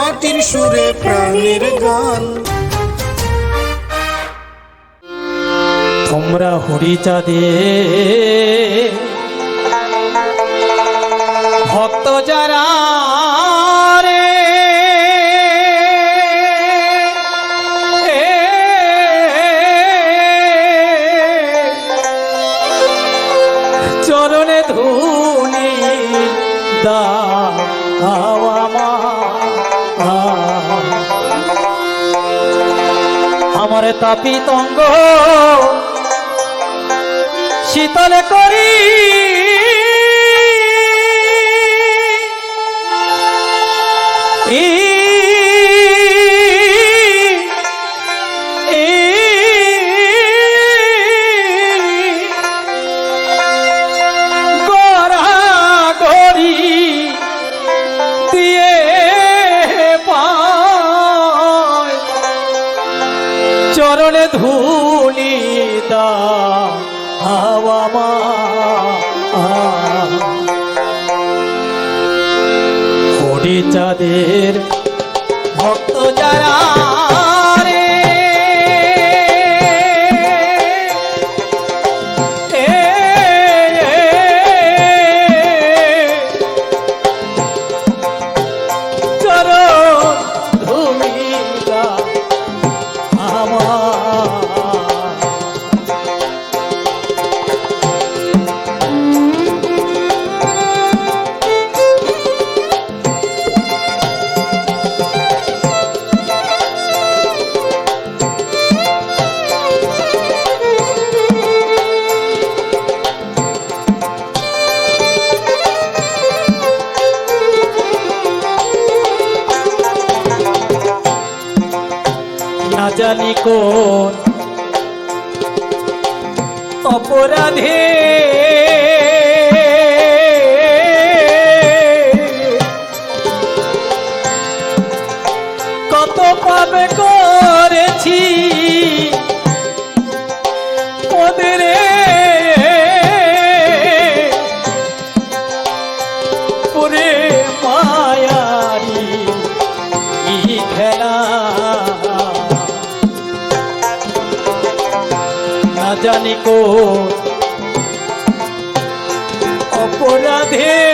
মাটির সুরে প্রাণের গান। তোমরা হরিচাঁদে ভক্ত যারা রে চরণে ধুলি দাও আমার আমার তাপিতঙ্গ শীতল করি। ই চাঁদের জানি কোন অপরাধে কত পাবে করেছি। না জানি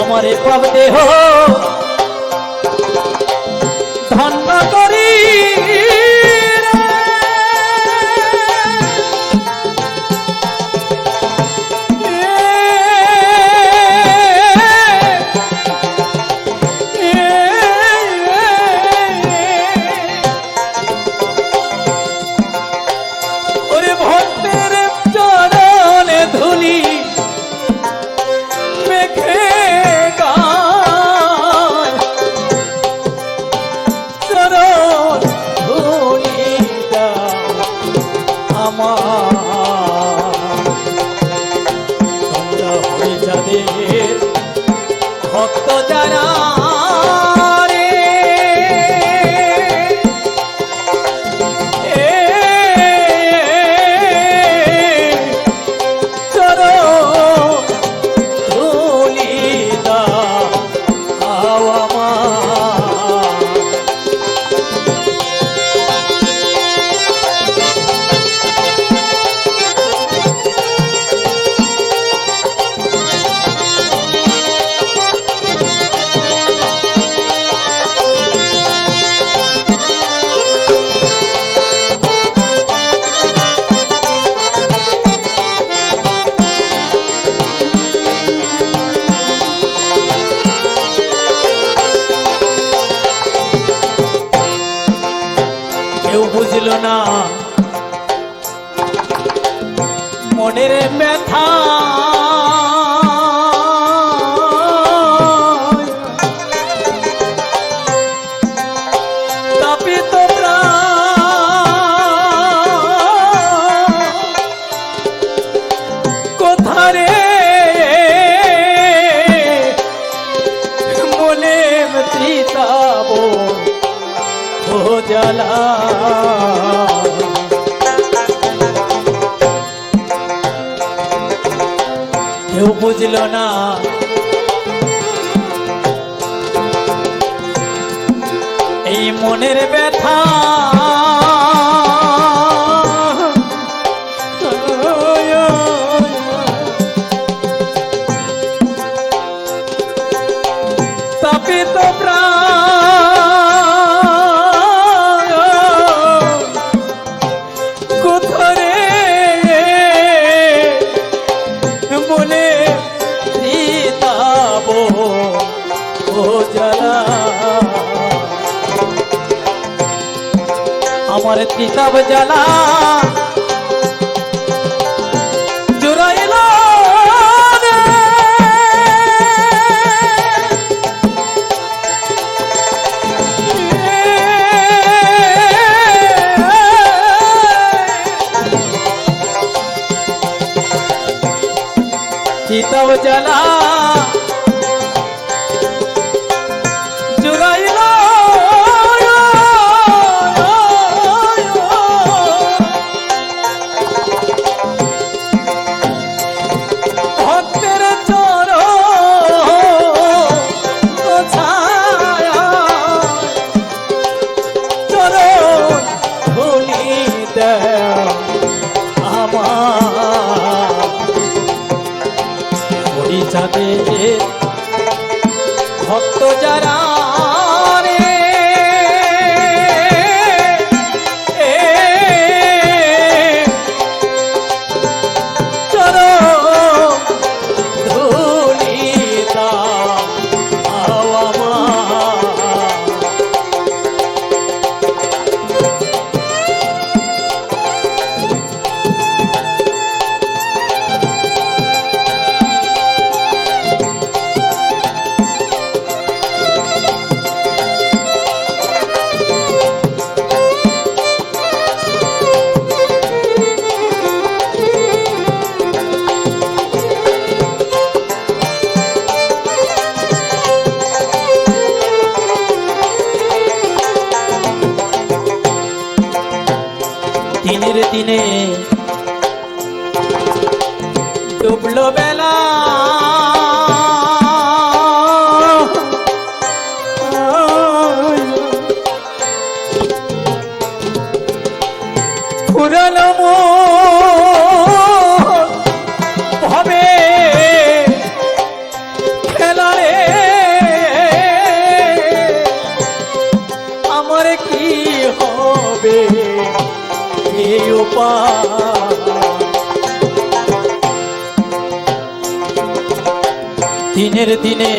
আমারে পাব দেহ ধন্য করি। বুঝল না। এই মনের ব্যথা धरती तब जला तब जला আমার। যাবে ভক্ত যারা দিনের দিনে ডুবলো বেলা দিনে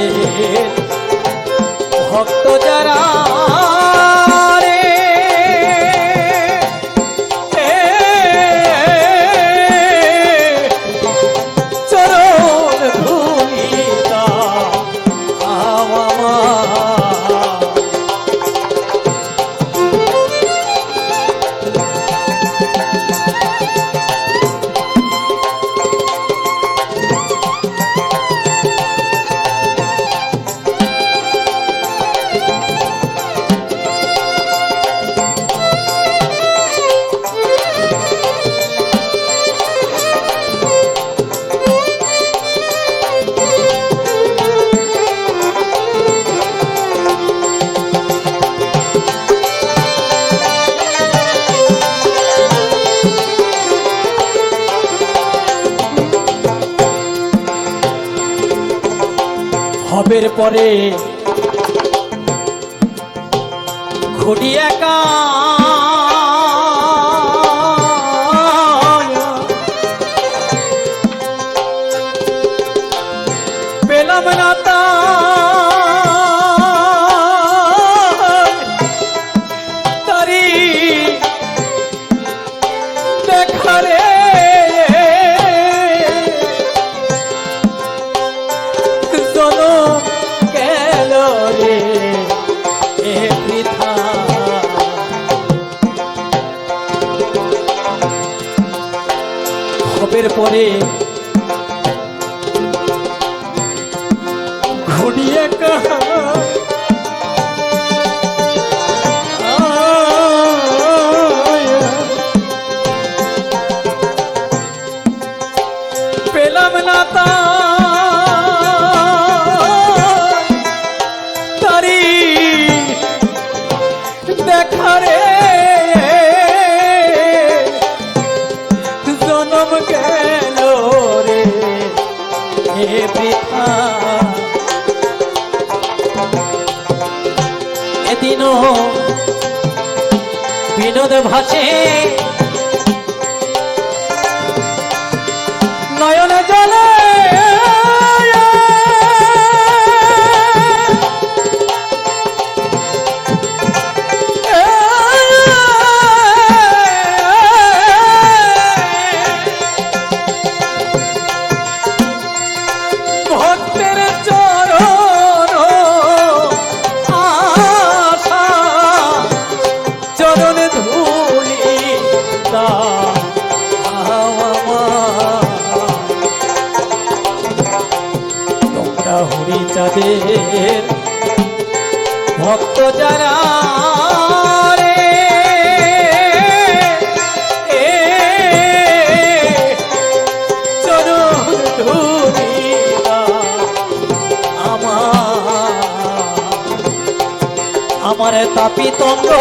रे বিয়োগের পরে ঘটি একা घुड़िए कहा বিনোদ ভাসে। পাপি তন্দ্র